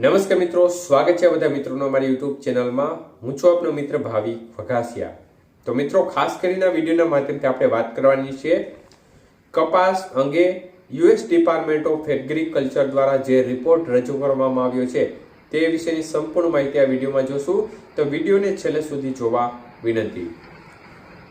નમસ્કાર મિત્રો, સ્વાગત છે બધા મિત્રોનો અમારી યુટ્યુબ ચેનલમાં. હું છું આપનો મિત્ર ભાવિ વઘાસિયા તો મિત્રો, ખાસ કરીને વિડીયોના માધ્યમથી આપણે વાત કરવાની છે કપાસ અંગે યુએસ ડિપાર્ટમેન્ટ ઓફ એગ્રીકલ્ચર દ્વારા જે રિપોર્ટ રજૂ કરવામાં આવ્યો છે તે વિશેની સંપૂર્ણ માહિતી આ વિડીયોમાં જોશું. તો વિડીયોને છેલ્લે સુધી જોવા વિનંતી.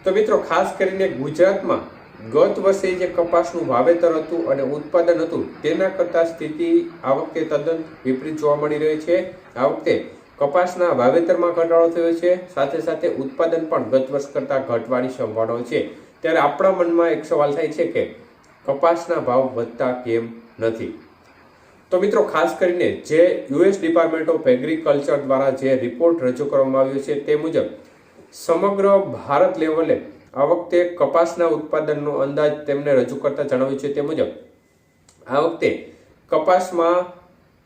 તો મિત્રો, ખાસ કરીને ગુજરાતમાં ગત વર્ષે જે કપાસનું વાવેતર હતું અને ઉત્પાદન હતું, તેના કરતાં સ્થિતિ આ વખતે તદ્દન વિપરીત જોવા મળી રહી છે. આ વખતે કપાસના વાવેતરમાં ઘટાડો થયો છે. સાથે સાથે ઉત્પાદન પણ ગત વર્ષ કરતાં ઘટવાની સંભાવનાઓ છે. ત્યારે આપણા મનમાં એક સવાલ થાય છે કે કપાસના ભાવ વધતા કેમ નથી? તો મિત્રો, ખાસ કરીને જે યુએસ ડિપાર્ટમેન્ટ ઓફ એગ્રીકલ્ચર દ્વારા જે રિપોર્ટ રજૂ કરવામાં આવ્યો છે તે મુજબ, સમગ્ર ભારત લેવલે આ વખતે કપાસના ઉત્પાદનનો અંદાજ તેમને રજૂ કરતા જણાવ્યું છે તે મુજબ, આ વખતે કપાસમાં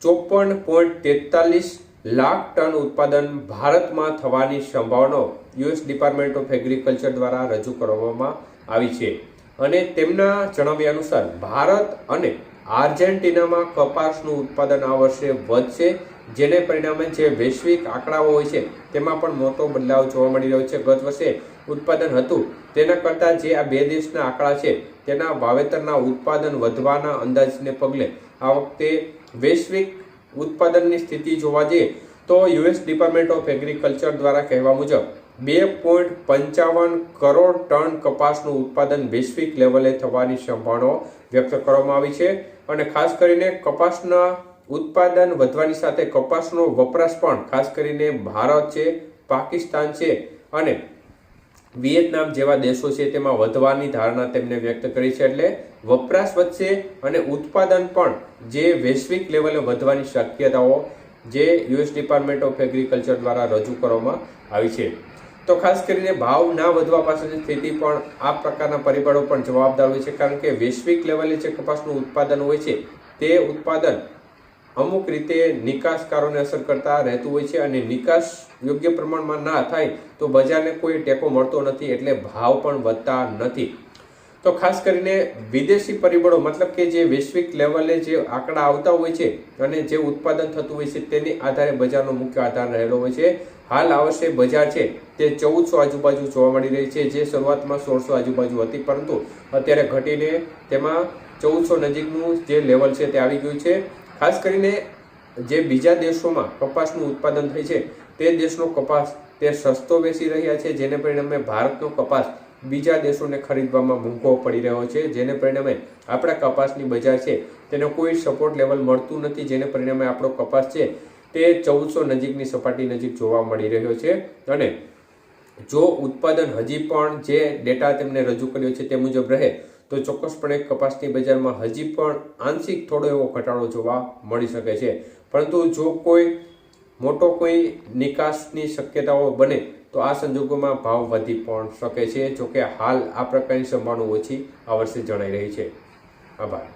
ચોપન પોઈન્ટ તેતાલીસ લાખ ટન ઉત્પાદન ભારતમાં થવાની સંભાવનાઓ યુએસ ડિપાર્ટમેન્ટ ઓફ એગ્રીકલ્ચર દ્વારા રજૂ કરવામાં આવી છે. અને તેમના જણાવ્યા અનુસાર ભારત અને આર્જેન્ટિનામાં કપાસનું ઉત્પાદન આ વર્ષે વધશે, જેને પરિણામે જે વૈશ્વિક આંકડાઓ હોય છે, તેમાં પણ મોટો બદલાવ જોવા મળી રહ્યો છે. ગત વર્ષે ઉત્પાદન હતું, તેના કરતાં જે આ બે દેશના આંકડા છે, તેના વાવેતરના ઉત્પાદન વધવાના અંદાજને પગલે, આ વખતે વૈશ્વિક ઉત્પાદનની સ્થિતિ જોવા જઈએ, તો યુએસ ડિપાર્ટમેન્ટ ઓફ એગ્રીકલ્ચર દ્વારા કહેવા મુજબ બે પોઈન્ટ પંચાવન કરોડ ટન કપાસનું ઉત્પાદન વૈશ્વિક લેવલે થવાની સંભાવનાઓ વ્યક્ત કરવામાં આવી છે અને ખાસ કરીને કપાસના ઉત્પાદન વધવાની સાથે કપાસનો વપરાશ પણ ખાસ કરીને ભારત છે, પાકિસ્તાન છે અને વિયેતનામ જેવા દેશો છે તેમાં વધવાની ધારણા તેમણે વ્યક્ત કરી છે એટલે વપરાશ વધશે અને ઉત્પાદન પણ જે વૈશ્વિક લેવલે વધવાની શક્યતાઓ જે યુએસ ડિપાર્ટમેન્ટ ઓફ એગ્રીકલ્ચર દ્વારા રજૂ કરવામાં આવી છે. તો ખાસ કરીને ભાવ ના વધવા પાછળની સ્થિતિ પણ આ પ્રકારના પરિબળો પણ જવાબદાર હોય છે, કારણ કે વૈશ્વિક લેવલે જે કપાસનું ઉત્પાદન હોય છે, તે ઉત્પાદન અમુક રીતે નિકાસકારોને અસર કરતા રહેતું હોય છે અને નિકાસ યોગ્ય પ્રમાણમાં ના થાય તો બજારને કોઈ ટેકો મળતો નથી એટલે ભાવ પણ વધતા નથી. તો ખાસ કરીને વિદેશી પરિબળો, મતલબ કે જે વૈશ્વિક લેવલે જે આંકડા આવતા હોય છે અને જે ઉત્પાદન થતું હોય છે તેની આધારે બજારનો મુખ્ય આધાર રહેલો હોય છે. હાલ આવશે બજાર છે તે ચૌદસો આજુબાજુ જોવા મળી રહી છે, જે શરૂઆતમાં સોળસો આજુબાજુ હતી, પરંતુ અત્યારે ઘટીને તેમાં ચૌદસો નજીકનું જે લેવલ છે તે આવી ગયું છે. ખાસ કરીને જે બીજા દેશોમાં કપાસનું ઉત્પાદન થાય છે, તે દેશનો કપાસ તે સસ્તો વેચી રહ્યા છે, જેને પરિણામે ભારતનો કપાસ બીજા દેશોને ખરીદવામાં મોંઘો પડી રહ્યો છે, જેને પરિણામે આપણા કપાસની બજાર છે, તેને કોઈ સપોર્ટ લેવલ મળતું નથી, જેને પરિણામે આપણો કપાસ છે, તે ચૌદસો નજીકની સપાટી નજીક જોવા મળી રહ્યો છે. અને જો ઉત્પાદન હજી પણ જે ડેટા તેમને રજૂ કર્યો છે તે મુજબ રહે, તો ચોક્કસપણે કપાસની બજારમાં હજી પણ આંશિક થોડો એવો ઘટાડો જોવા મળી શકે છે. પરંતુ જો કોઈ મોટો કોઈ નિકાસની શક્યતાઓ બને તો આ સંજોગોમાં ભાવ વધી પણ શકે છે, જોકે હાલ આ પ્રકારની સંભાવના ઓછી આ વર્ષે જણાઈ રહી છે. આભાર.